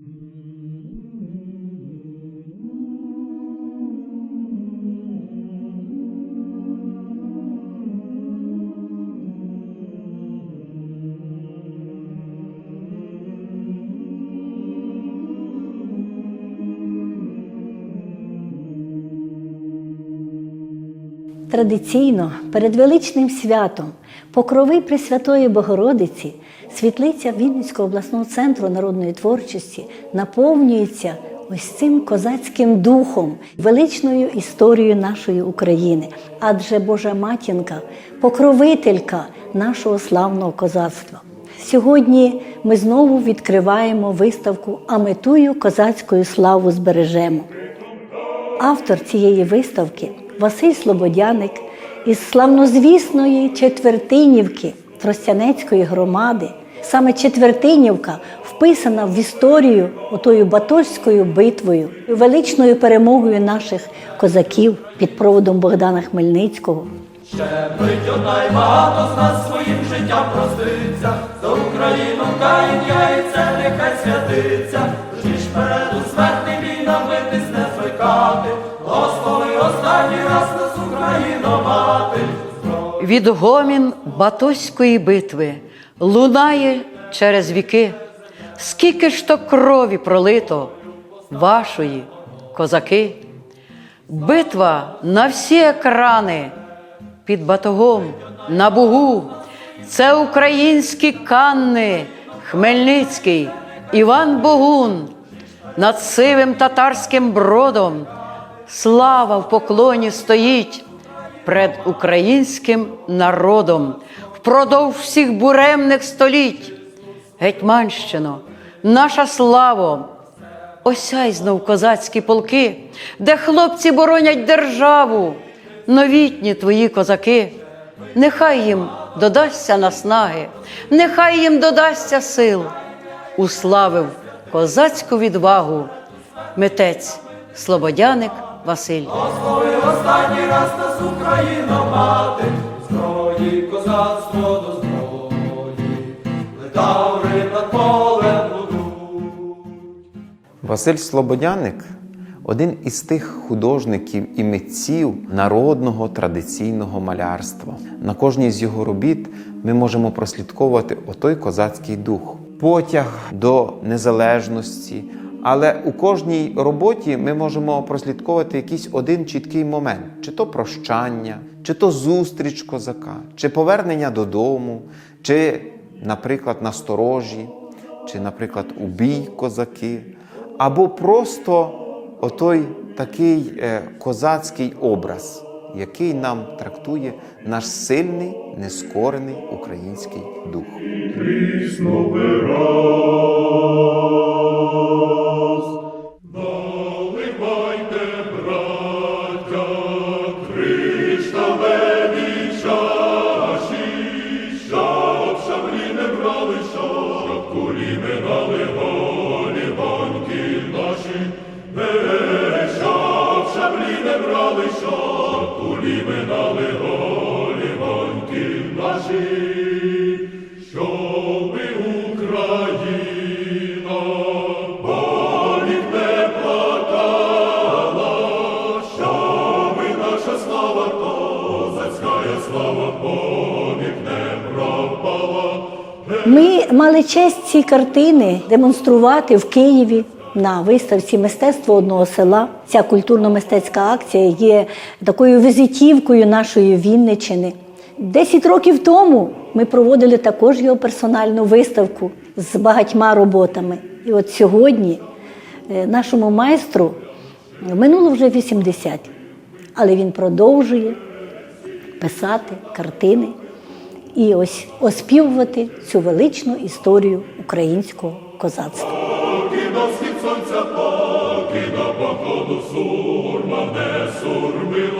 mm. Традиційно перед величним святом Покрови Пресвятої Богородиці світлиця Вінницького обласного центру народної творчості наповнюється ось цим козацьким духом, величною історією нашої України. Адже Божа матінка, покровителька нашого славного козацтва. Сьогодні ми знову відкриваємо виставку А метую козацькою славу збережемо. Автор цієї виставки Василь Слободяник із славнозвісної Четвертинівки Тростянецької громади. Саме Четвертинівка вписана в історію отою Батольською битвою, величною перемогою наших козаків під проводом Богдана Хмельницького. Щепить одна й багато з нас своїм життям проститься, за Україну каїн яйце, нехай святиться, ж перед бій Відгомін Батоської битви лунає через віки. Скільки ж то крові пролито вашої, козаки? Битва на всі екрани під батогом на бугу. Це українські канни, Хмельницький, Іван Богун. Над сивим татарським бродом слава в поклоні стоїть пред українським народом впродовж всіх буремних століть. Гетьманщино, наша славо, осяй знов козацькі полки, де хлопці боронять державу, новітні твої козаки, нехай їм додасться наснаги, нехай їм додасться сил, уславив козацьку відвагу, митець Слободяник Василь. Україно мати, зброї козацтво до зброї, летаври над полем будуть. Василь Слободяник один із тих художників і митців народного традиційного малярства. На кожній з його робіт ми можемо прослідковувати отой козацький дух, потяг до незалежності. Але у кожній роботі ми можемо прослідковувати якийсь один чіткий момент: чи то прощання, чи то зустріч козака, чи повернення додому, чи, наприклад, насторожі, чи, наприклад, у бій козаки, або просто отой такий е, козацький образ, який нам трактує наш сильний, нескорений український дух. Наливайте, кулі минали голі гоньки наші, щоби Україна болік не плакала, щоби наша слава козацька слава повік не пропала. Ми мали честь ці картини демонструвати в Києві на виставці мистецтво одного села. Ця культурно-мистецька акція є такою візитівкою нашої Вінничини. Десять років тому ми проводили також його персональну виставку з багатьма роботами. І от сьогодні е, нашому майстру минуло вже 80, але він продовжує писати картини і ось оспівувати цю величну історію українського козацтва. Не